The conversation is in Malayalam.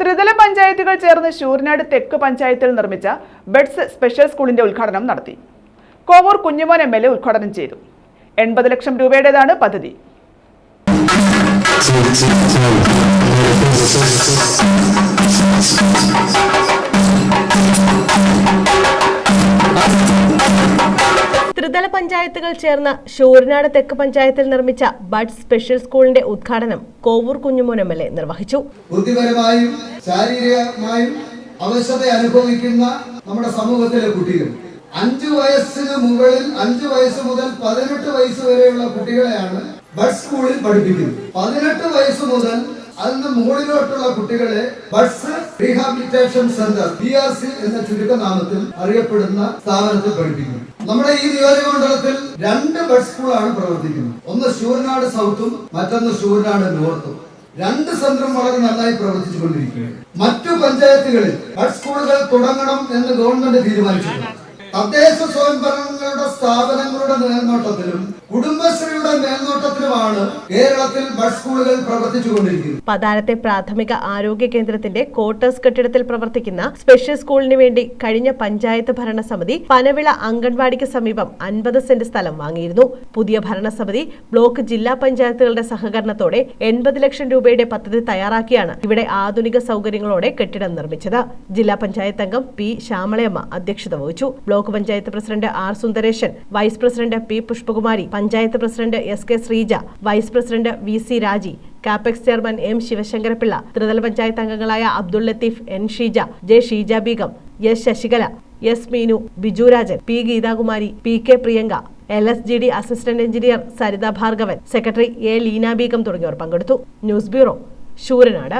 ത്രിതല പഞ്ചായത്തുകൾ ചേർന്ന് ശൂരനാട് തെക്ക് പഞ്ചായത്തിൽ നിർമ്മിച്ച ബെഡ്സ് സ്പെഷ്യൽ സ്കൂളിന്റെ ഉദ്ഘാടനം നടത്തി. Kovoor Kunjumon M L A ഉദ്ഘാടനം ചെയ്തു. എൺപത് ലക്ഷം രൂപയുടേതാണ് പദ്ധതി. ത്രിതല പഞ്ചായത്തുകൾ ചേർന്ന ഷൂർനാട് തെക്ക് പഞ്ചായത്തിൽ നിർമ്മിച്ച ബഡ് സ്പെഷ്യൽ സ്കൂളിന്റെ ഉദ്ഘാടനം Kovoor Kunjumon M L A നിർവഹിച്ചു. ബുദ്ധിപരമായും ശാരീരികമായും അവശത അനുഭവിക്കുന്ന നമ്മുടെ സമൂഹത്തിലെ കുട്ടികൾ. അഞ്ചു വയസ്സിന് മുകളിൽ അഞ്ചു വയസ്സ് മുതൽ പതിനെട്ട് വയസ്സ് വരെയുള്ള കുട്ടികളെയാണ് ബഡ് സ്കൂളിൽ പഠിപ്പിക്കുന്നത്. പതിനെട്ട് വയസ്സ് മുതൽ അതിന് മുകളിലോട്ടുള്ള കുട്ടികളെ buds rehabilitation centre B R C എന്ന ചുരുക്കനാമത്തിൽ അറിയപ്പെടുന്ന സ്ഥാപനത്തിൽ പഠിപ്പിക്കുന്നു. നമ്മുടെ ഈ നിയോജകമണ്ഡലത്തിൽ രണ്ട് ബഡ് സ്കൂളാണ് പ്രവർത്തിക്കുന്നത്. ഒന്ന് ശൂരനാട് സൗത്തും മറ്റൊന്ന് ശൂരനാട് നോർത്തും. രണ്ട് സെന്ററും വളരെ നന്നായി പ്രവർത്തിച്ചു കൊണ്ടിരിക്കുകയാണ് മറ്റു പഞ്ചായത്തുകളിൽ ബഡ് സ്കൂളുകൾ തുടങ്ങണം എന്ന് ഗവൺമെന്റ് തീരുമാനിച്ചിട്ടുണ്ട്. തദ്ദേശ സ്വയംഭരണങ്ങളുടെ സ്ഥാപനങ്ങളുടെ മേൽനോട്ടത്തിലും കുടുംബശ്രീയുടെ മേൽനോട്ടത്തിലുമാണ് കേരളത്തിൽ ബസ് സ്കൂളുകൾ പ്രവർത്തിച്ചു കൊണ്ടിരിക്കുന്നത് പതാരത്തെ പ്രാഥമിക ആരോഗ്യ കേന്ദ്രത്തിന്റെ ക്വാർട്ടേഴ്സ് കെട്ടിടത്തിൽ പ്രവർത്തിക്കുന്ന സ്പെഷ്യൽ സ്കൂളിന് വേണ്ടി കഴിഞ്ഞ പഞ്ചായത്ത് ഭരണസമിതി പനവിള അംഗൻവാടിക്ക് സമീപം അൻപത് സെന്റ് സ്ഥലം വാങ്ങിയിരുന്നു. പുതിയ ഭരണസമിതി ബ്ലോക്ക് ജില്ലാ പഞ്ചായത്തുകളുടെ സഹകരണത്തോടെ എൺപത് ലക്ഷം രൂപയുടെ പദ്ധതി തയ്യാറാക്കിയാണ് ഇവിടെ ആധുനിക സൗകര്യങ്ങളോടെ കെട്ടിടം നിർമ്മിച്ചത്. ജില്ലാ പഞ്ചായത്ത് അംഗം പി ശ്യാമളയമ്മ അധ്യക്ഷത വഹിച്ചു. Block panchayat president R Sundaresan vice president P Pushpakumari panchayat president S K Sreeja vice president V C Raji Capex chairman M Sivasankarapillai ത്രിതല പഞ്ചായത്ത് അംഗങ്ങളായ Abdul Latheef N Sheeja J Sheeja Beegum S Sasikala S Meenu Bijurajan P Geethakumari P K Priyanka L S G D assistant engineer Saritha Bhargavan secretary A Leena Beegum തുടങ്ങിയവർ പങ്കെടുത്തു. News bureau Sooranad.